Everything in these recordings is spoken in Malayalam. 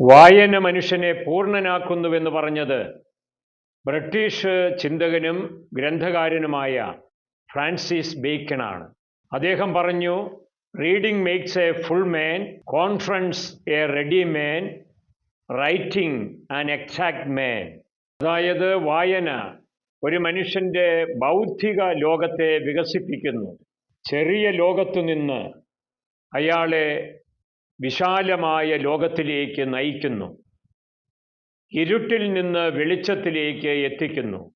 വായന മനുഷ്യനെ പൂർണനാക്കുന്നുവെന്ന് പറഞ്ഞത് ബ്രിട്ടീഷ് ചിന്തകനും ഗ്രന്ഥകാരനുമായ ഫ്രാൻസിസ് ബേക്കണാണ്. അദ്ദേഹം പറഞ്ഞു reading makes a full man conference a ready man writing an exact man അതായത് വായന ഒരു മനുഷ്യന്റെ ബൗദ്ധിക ലോകത്തെ വികസിപ്പിക്കുന്നു. ചെറിയ ലോകത്തു നിന്ന് അയാളെ വിശാലമായ ലോകത്തിലേക്ക് നയിക്കുന്നു. ഇരുട്ടിൽ നിന്ന് വെളിച്ചത്തിലേക്ക് എത്തിക്കുന്നു.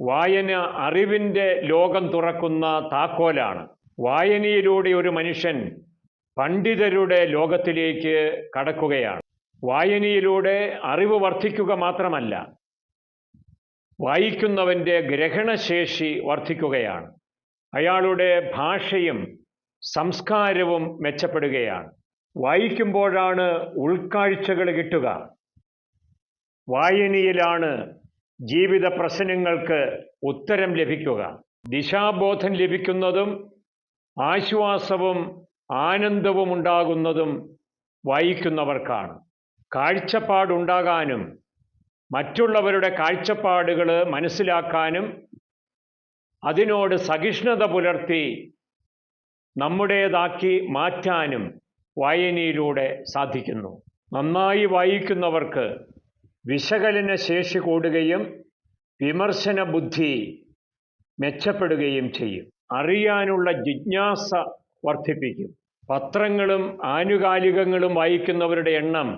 വായന അറിവിന്റെ ലോകം തുറക്കുന്ന താക്കോലാണ്. വായനയിലൂടെ ഒരു മനുഷ്യൻ പണ്ഡിതരുടെ ലോകത്തിലേക്ക് കടക്കുകയാണ്. വായനയിലൂടെ അറിവ് വർദ്ധിക്കുക മാത്രമല്ല വായിക്കുന്നവന്റെ ഗ്രഹണശേഷി വർദ്ധിക്കുകയാണ്. അയാളുടെ ഭാഷയും സംസ്കാരവും മെച്ചപ്പെടുകയാണ്. വായിക്കുമ്പോഴാണ് ഉൾക്കാഴ്ചകൾ കിട്ടുക. വായനയിലാണ് ജീവിത പ്രശ്നങ്ങൾക്ക് ഉത്തരം ലഭിക്കുക. ദിശാബോധം ലഭിക്കുന്നതും ആശ്വാസവും ആനന്ദവും ഉണ്ടാകുന്നതും വായിക്കുന്നവർക്കാണ്. കാഴ്ചപ്പാടുണ്ടാകാനും മറ്റുള്ളവരുടെ കാഴ്ചപ്പാടുകൾ മനസ്സിലാക്കാനും അതിനോട് സഹിഷ്ണുത പുലർത്തി നമ്മുടേതാക്കി മാറ്റാനും വായനയിലൂടെ സാധിക്കുന്നു. നന്നായി വായിക്കുന്നവർക്ക് വിശകലന ശേഷി കൂടുകയും വിമർശന ബുദ്ധി മെച്ചപ്പെടുകയും ചെയ്യും. അറിയാനുള്ള ജിജ്ഞാസ വർദ്ധിപ്പിക്കും. പത്രങ്ങളും ആനുകാലികങ്ങളും വായിക്കുന്നവരുടെ എണ്ണം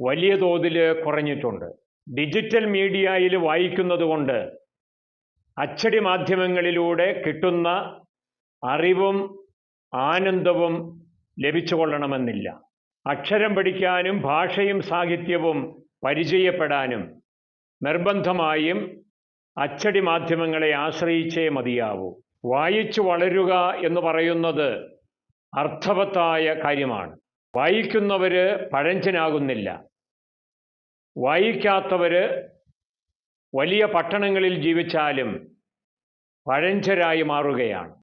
വലിയ തോതിൽ കുറഞ്ഞിട്ടുണ്ട്. ഡിജിറ്റൽ മീഡിയയിൽ വായിക്കുന്നത് കൊണ്ട് അച്ചടി മാധ്യമങ്ങളിലൂടെ കിട്ടുന്ന അറിവും ആനന്ദവും ലഭിച്ചു കൊള്ളണമെന്നില്ല അക്ഷരം പഠിക്കാനും ഭാഷയും സാഹിത്യവും പരിചയപ്പെടാനും നിർബന്ധമായും അച്ചടി മാധ്യമങ്ങളെ ആശ്രയിച്ചേ മതിയാവൂ. വായിച്ചു വളരുക എന്ന് പറയുന്നത് അർത്ഥവത്തായ കാര്യമാണ്. വായിക്കുന്നവർ പഴഞ്ചനാകുന്നില്ല. വായിക്കാത്തവർ വലിയ പട്ടണങ്ങളിൽ ജീവിച്ചാലും പഴഞ്ചരായി മാറുകയാണ്.